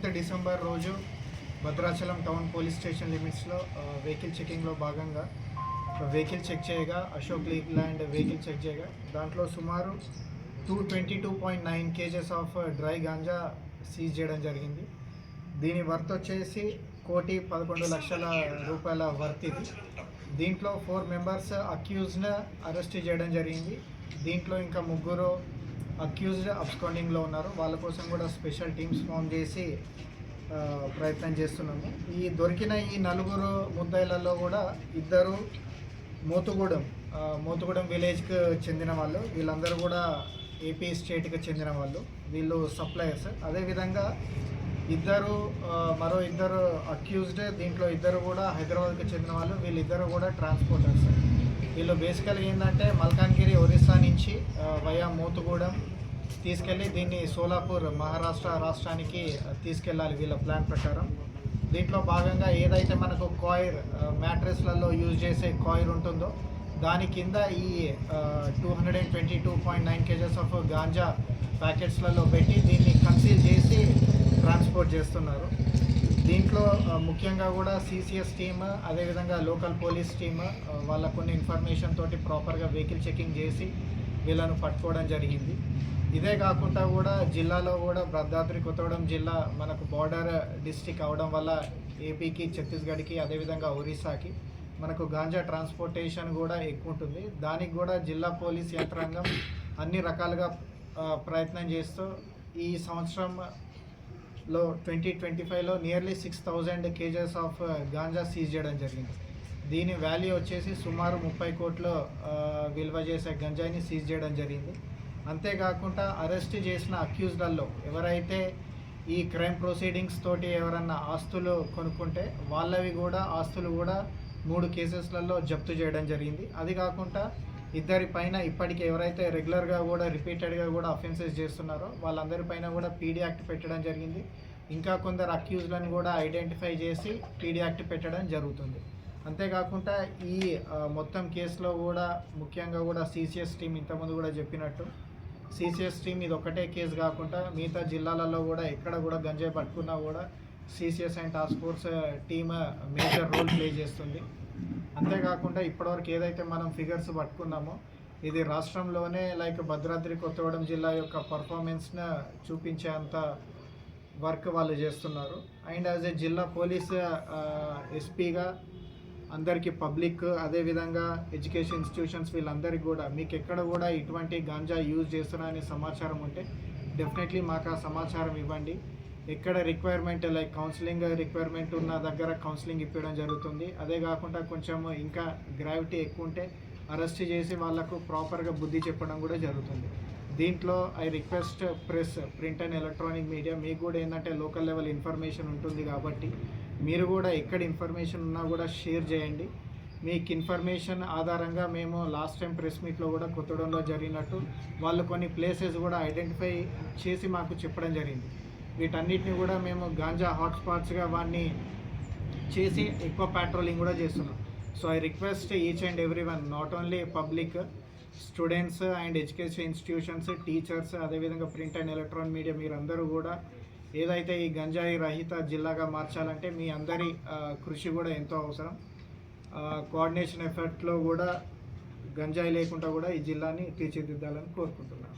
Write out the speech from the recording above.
Seventh December రోజు Bhadrachalam town police station లిమిట్స్లో vehicle చెకింగ్లో భాగంగా వెహికల్ చెక్ చేయగా అశోక్ ల్యాండ్ వెహికల్ చెక్ చేయగా దాంట్లో సుమారు two twenty two point nine kgs of dry ganja seize చేయడం జరిగింది. దీని వర్త్ వచ్చేసి కోటి పదకొండు లక్షల రూపాయల వర్త్ ఇది. దీంట్లో ఫోర్ మెంబర్స్ అక్యూజ్ను అరెస్ట్ చేయడం జరిగింది. దీంట్లో ఇంకా ముగ్గురు అక్యూజ్డ్ అబ్స్కాండింగ్లో ఉన్నారు. వాళ్ళ కోసం కూడా స్పెషల్ టీమ్స్ ఫామ్ చేసి ప్రయత్నం చేస్తున్నాము. ఈ దొరికిన ఈ నలుగురు ముద్దాయిలలో కూడా ఇద్దరు మోతుగూడెం మోతుగూడెం విలేజ్కి చెందిన వాళ్ళు. వీళ్ళందరూ కూడా ఏపీ స్టేట్కి చెందిన వాళ్ళు. వీళ్ళు సప్లయర్స్. అదేవిధంగా ఇద్దరు మరో ఇద్దరు అక్యూజ్డ్ దీంట్లో ఇద్దరు కూడా హైదరాబాద్కి చెందిన వాళ్ళు. వీళ్ళిద్దరు కూడా ట్రాన్స్పోర్టర్స్. వీళ్ళు బేసికల్గా ఏంటంటే మల్కాన్గిరి ఒరిస్సా నుంచి వయా మోతుగూడెం తీసుకెళ్ళి దీన్ని సోలాపూర్ మహారాష్ట్ర రాష్ట్రానికి తీసుకెళ్ళాలి వీళ్ళ ప్లాన్ ప్రకారం. దీంట్లో భాగంగా ఏదైతే మనకు కాయిర్ మ్యాట్రెస్లలో యూజ్ చేసే కాయిర్ ఉంటుందో దాని కింద ఈ two hundred and twenty two point nine kgs of ganja ప్యాకెట్స్లలో పెట్టి దీన్ని కన్సీల్ చేసి ట్రాన్స్పోర్ట్ చేస్తున్నారు. దీంట్లో ముఖ్యంగా కూడా సిసిఎస్ టీమ్ అదేవిధంగా లోకల్ పోలీస్ టీమ్ వాళ్ళ కొన్ని ఇన్ఫర్మేషన్ తోటి ప్రాపర్గా వెహికల్ చెకింగ్ చేసి వీళ్ళను పట్టుకోవడం జరిగింది. ఇదే కాకుండా కూడా జిల్లాలో కూడా భద్రాద్రి కొత్తగూడెం జిల్లా మనకు బార్డర్ డిస్టిక్ అవడం వల్ల ఏపీకి ఛత్తీస్గఢ్కి అదేవిధంగా ఒరిస్సాకి మనకు గాంజా ట్రాన్స్పోర్టేషన్ కూడా ఎక్కువ ఉంటుంది. దానికి కూడా జిల్లా పోలీస్ యంత్రాంగం అన్ని రకాలుగా ప్రయత్నం చేస్తూ ఈ సంవత్సరం లో ట్వంటీ ట్వంటీ ఫైవ్లో nearly six thousand kgs of ganja seize చేయడం జరిగింది. దీని వాల్యూ వచ్చేసి సుమారు ముప్పై కోట్లు uh, విలువ చేసే గంజాయిని సీజ్ చేయడం జరిగింది. అంతేకాకుండా అరెస్ట్ చేసిన అక్యూజ్డ్లలో ఎవరైతే ఈ క్రైమ్ ప్రొసీడింగ్స్ తోటి ఎవరన్నా ఆస్తులు కొనుక్కుంటే వాళ్ళవి కూడా ఆస్తులు కూడా మూడు కేసెస్లలో జప్తు చేయడం జరిగింది. అది కాకుండా ఇద్దరి పైన ఇప్పటికి ఎవరైతే రెగ్యులర్గా కూడా రిపీటెడ్గా కూడా అఫెన్సెస్ చేస్తున్నారో వాళ్ళందరి పైన కూడా పీడీ యాక్ట్ పెట్టడం జరిగింది. ఇంకా కొందరు అక్యూజ్లను కూడా ఐడెంటిఫై చేసి పీడీ యాక్ట్ పెట్టడం జరుగుతుంది. అంతేకాకుండా ఈ మొత్తం కేసులో కూడా ముఖ్యంగా కూడా సిసిఎస్ టీం ఇంతకుముందు కూడా చెప్పినట్టు సిసిఎస్ టీం ఇది ఒకటే కేసు కాకుండా మిగతా జిల్లాలలో కూడా ఎక్కడ కూడా గంజాయి పట్టుకున్నా కూడా CCS and task force team major role play చేస్తుంది. అంతేకాకుండా ఇప్పటివరకు ఏదైతే మనం ఫిగర్స్ పట్టుకున్నామో ఇది రాష్ట్రంలోనే లైక్ భద్రాద్రి కొత్తగూడెం జిల్లా యొక్క పర్ఫార్మెన్స్ను చూపించేంత వర్క్ వాళ్ళు చేస్తున్నారు. అండ్ యాజ్ ఏ జిల్లా పోలీస్ ఎస్పీగా అందరికీ పబ్లిక్ అదేవిధంగా ఎడ్యుకేషన్ ఇన్స్టిట్యూషన్స్ వీళ్ళందరికీ కూడా మీకు ఎక్కడ కూడా ఇటువంటి గాంజా యూజ్ చేస్తున్నారనే సమాచారం ఉంటే డెఫినెట్లీ మాకు ఆ సమాచారం ఇవ్వండి. ఎక్కడ రిక్వైర్మెంట్ లైక్ కౌన్సిలింగ్ రిక్వైర్మెంట్ ఉన్న దగ్గర కౌన్సిలింగ్ ఇప్పించడం జరుగుతుంది. అదే కాకుండా కొంచెం ఇంకా గ్రావిటీ ఎక్కువ ఉంటే అరెస్ట్ చేసి వాళ్ళకు ప్రాపర్గా బుద్ధి చెప్పడం కూడా జరుగుతుంది. దీంట్లో I request press print and electronic media మీకు కూడా ఏంటంటే లోకల్ లెవెల్ ఇన్ఫర్మేషన్ ఉంటుంది కాబట్టి మీరు కూడా ఎక్కడ ఇన్ఫర్మేషన్ ఉన్నా కూడా షేర్ చేయండి. మీకు ఇన్ఫర్మేషన్ ఆధారంగా మేము లాస్ట్ టైం ప్రెస్ మీట్లో కూడా కొత్తడంలో జరిగినట్టు వాళ్ళు కొన్ని ప్లేసెస్ కూడా ఐడెంటిఫై చేసి మాకు చెప్పడం జరిగింది. వీటన్నిటిని కూడా మేము గాంజా హాట్స్పాట్స్గా వాడిని చేసి ఎక్కువ పెట్రోలింగ్ కూడా చేస్తున్నాం. So I request each and every one not only public students and education institutions teachers అదేవిధంగా ప్రింట్ అండ్ ఎలక్ట్రానిక్ మీడియా మీరందరూ కూడా ఏదైతే ఈ గంజాయి రహిత జిల్లాగా మార్చాలంటే మీ అందరి కృషి కూడా ఎంతో అవసరం. కోఆర్డినేషన్ ఎఫర్ట్లో కూడా గంజాయి లేకుండా కూడా ఈ జిల్లాని తీర్చిదిద్దాలని కోరుకుంటున్నాను.